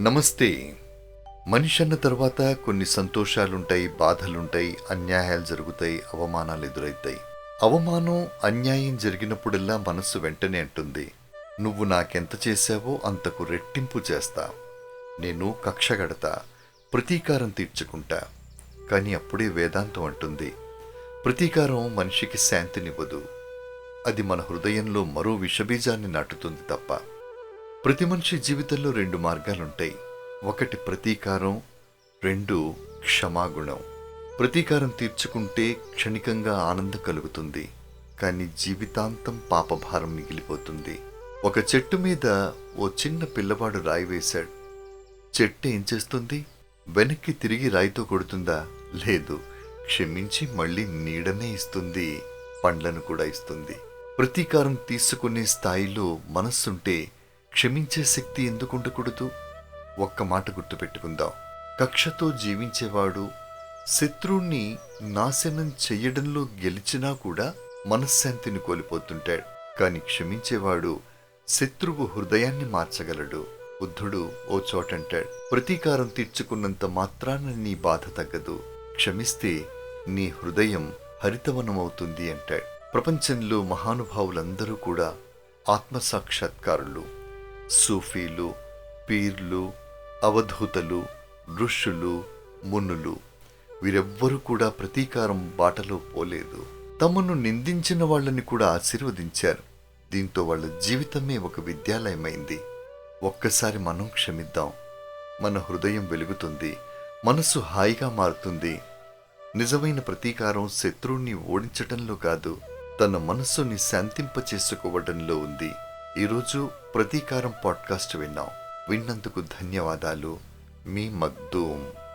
నమస్తే. మనిషి అన్న తర్వాత కొన్ని సంతోషాలుంటాయి బాధలుంటాయి అన్యాయాలు జరుగుతాయి అవమానాలు ఎదురవుతాయి అవమానం అన్యాయం జరిగినప్పుడల్లా మనస్సు వెంటనే అంటుంది. నువ్వు నాకెంత చేశావో అంతకు రెట్టింపు చేస్తా. నేను కక్ష గడతా ప్రతీకారం తీర్చుకుంటా. కానీ అప్పుడే వేదాంతం అంటుంది. ప్రతీకారం మనిషికి శాంతినివ్వదు. అది మన హృదయంలో మరో విషబీజాన్ని నాటుతుంది తప్ప ప్రతి మనిషి జీవితంలో రెండు మార్గాలుంటాయి. ఒకటి ప్రతీకారం రెండు క్షమాగుణం. ప్రతీకారం తీర్చుకుంటే క్షణికంగా ఆనందం కలుగుతుంది. కానీ జీవితాంతం పాపభారం మిగిలిపోతుంది. ఒక చెట్టు మీద ఓ చిన్న పిల్లవాడు రాయి వేశాడు. చెట్టు ఏం చేస్తుంది? వెనక్కి తిరిగి రాయితో కొడుతుందా? లేదు. క్షమించి మళ్ళీ నీడనే ఇస్తుంది. పండ్లను కూడా ఇస్తుంది. ప్రతీకారం తీసుకునే స్థాయిలో మనస్సుంటే క్షమించే శక్తి ఎందుకు ఉండకూడదు? ఒక్క మాట గుర్తుపెట్టుకుందాం. కక్షతో జీవించేవాడు శత్రువుణ్ణి నాశనం చెయ్యడంలో గెలిచినా కూడా మనశ్శాంతిని కోల్పోతుంటాడు. కాని క్షమించేవాడు శత్రువు హృదయాన్ని మార్చగలడు. బుద్ధుడు ఓ చోటంటాడు ప్రతీకారం తీర్చుకున్నంత మాత్రాన నీ బాధ తగ్గదు. క్షమిస్తే నీ హృదయం హరితవనమవుతుంది అంటాడు. ప్రపంచంలో మహానుభావులందరూ కూడా ఆత్మసాక్షాత్కారులు. సూఫీలు పీర్లు అవధూతలు ఋషులు మునులు. వీరెవ్వరూ కూడా ప్రతీకారం బాటలో పోలేదు. తమను నిందించిన వాళ్ళని కూడా ఆశీర్వదించారు. దీంతో వాళ్ళ జీవితమే ఒక విద్యాలయమైంది. ఒక్కసారి మనం క్షమిద్దాం. మన హృదయం వెలుగుతుంది. మనసు హాయిగా మారుతుంది. నిజమైన ప్రతీకారం శత్రువుని ఓడించటంలో కాదు తన మనస్సుని శాంతింప చేసుకోవడంలో ఉంది. ఈరోజు ప్రతీకారం పాడ్కాస్ట్ విన్నాం. విన్నందుకు ధన్యవాదాలు. మీ మగ్దూమ్.